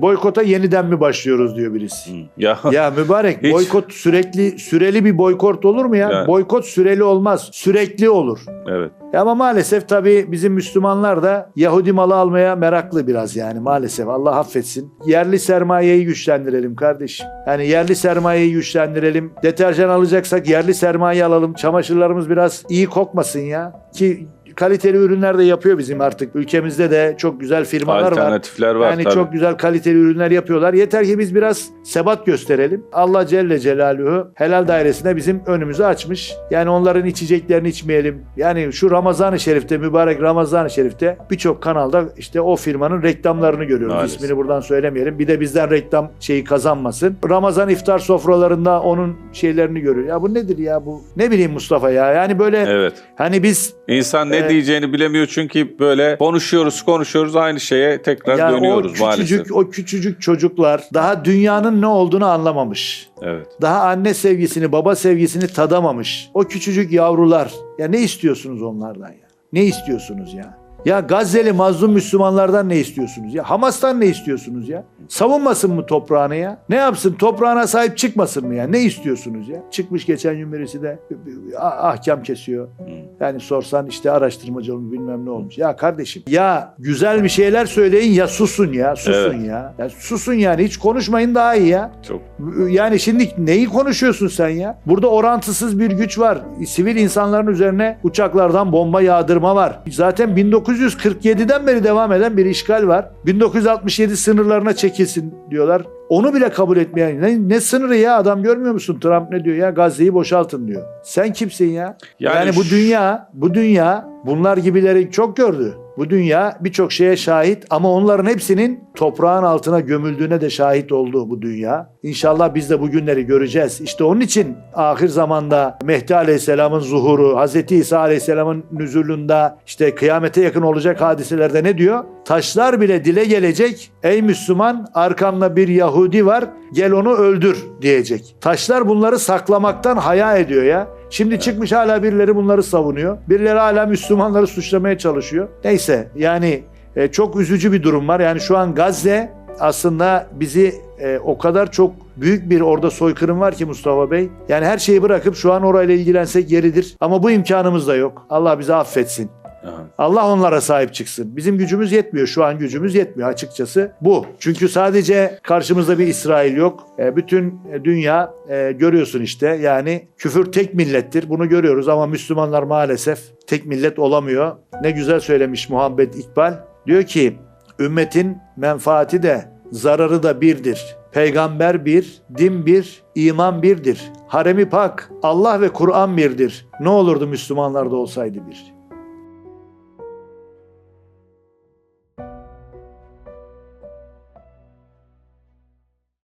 Boykota yeniden mi başlıyoruz diyor birisi. Ya, Ya mübarek Hiç. boykot sürekli süreli bir boykot olur mu ya? Ya. Boykot süreli olmaz. Sürekli olur. evet. Ama maalesef tabii bizim Müslümanlar da Yahudi malı almaya meraklı biraz yani maalesef. Allah affetsin. Yerli sermayeyi güçlendirelim kardeşim. Yani yerli sermayeyi güçlendirelim. Deterjan alacaksak yerli sermaye alalım. Çamaşırlarımız biraz iyi kokmasın ya. Ki kaliteli ürünler de yapıyor bizim artık. Ülkemizde de çok güzel firmalar var. Alternatifler var Yani tabii. çok güzel kaliteli ürünler yapıyorlar. Yeter ki biz biraz sebat gösterelim. Allah Celle Celaluhu helal dairesinde bizim önümüzü açmış. Yani onların içeceklerini içmeyelim. Yani şu Ramazan-ı Şerif'te, mübarek Ramazan-ı Şerif'te birçok kanalda işte o firmanın reklamlarını görüyoruz. Maalesef. İsmini buradan söylemeyelim. Bir de bizden reklam şeyi kazanmasın. Ramazan iftar sofralarında onun şeylerini görüyor. Ya bu nedir ya bu? Ne bileyim Mustafa ya. Yani böyle Evet. hani biz İnsan ne Evet. diyeceğini bilemiyor çünkü böyle konuşuyoruz konuşuyoruz aynı şeye tekrar yani o dönüyoruz küçücük maalesef. o küçücük çocuklar daha dünyanın ne olduğunu anlamamış. Evet. Daha anne sevgisini, baba sevgisini tadamamış. O küçücük yavrular. Ya ne istiyorsunuz onlardan ya? Ne istiyorsunuz ya? Ya Gazze'li mazlum Müslümanlardan ne istiyorsunuz ya? Hamas'tan ne istiyorsunuz ya? Savunmasın mı toprağını ya? Ne yapsın? Toprağına sahip çıkmasın mı ya? Ne istiyorsunuz ya? Çıkmış geçen gün birisi de ah- ahkam kesiyor. Yani sorsan işte araştırmacı olmuş bilmem ne olmuş. Ya kardeşim ya güzel bir şeyler söyleyin ya susun ya susun Evet. ya. ya. Susun yani hiç konuşmayın daha iyi ya. Çok Yani şimdi neyi konuşuyorsun sen ya? Burada orantısız bir güç var. Sivil insanların üzerine uçaklardan bomba yağdırma var. Zaten 1947'den beri devam eden bir işgal var. 1967 sınırlarına çekilsin diyorlar. Onu bile kabul etmeyen ne, ne sınırı ya adam görmüyor musun? Trump ne diyor ya? Gazze'yi boşaltın diyor. Sen kimsin ya? Yani Yani, bu dünya, bu dünya bunlar gibileri çok gördü. Bu dünya birçok şeye şahit ama onların hepsinin toprağın altına gömüldüğüne de şahit oldu bu dünya. İnşallah biz de bu günleri göreceğiz. İşte onun için ahir zamanda Mehdi Aleyhisselam'ın zuhuru, Hz. İsa Aleyhisselam'ın nüzulunda işte kıyamete yakın olacak hadiselerde ne diyor? Taşlar bile dile gelecek. Ey Müslüman arkamda bir Yahudi var gel onu öldür diyecek. Taşlar bunları saklamaktan haya ediyor ya. Şimdi çıkmış hala birileri bunları savunuyor. Birileri hala Müslümanları suçlamaya çalışıyor. Neyse yani e, çok üzücü bir durum var. Yani şu an Gazze aslında bizi e, o kadar çok büyük bir orada soykırım var ki Mustafa Bey. Yani her şeyi bırakıp şu an orayla ilgilensek yeridir. Ama bu imkanımız da yok. Allah bizi affetsin. Allah onlara sahip çıksın. Bizim gücümüz yetmiyor. Şu an gücümüz yetmiyor açıkçası. Bu. Çünkü sadece karşımızda bir İsrail yok. E, bütün dünya e, görüyorsun işte. Yani küfür tek millettir. Bunu görüyoruz ama Müslümanlar maalesef tek millet olamıyor. Ne güzel söylemiş Muhammed İkbal. Diyor ki ümmetin menfaati de zararı da birdir. Peygamber bir, din bir, iman birdir. Haremi pak, Allah ve Kur'an birdir. Ne olurdu Müslümanlarda olsaydı bir.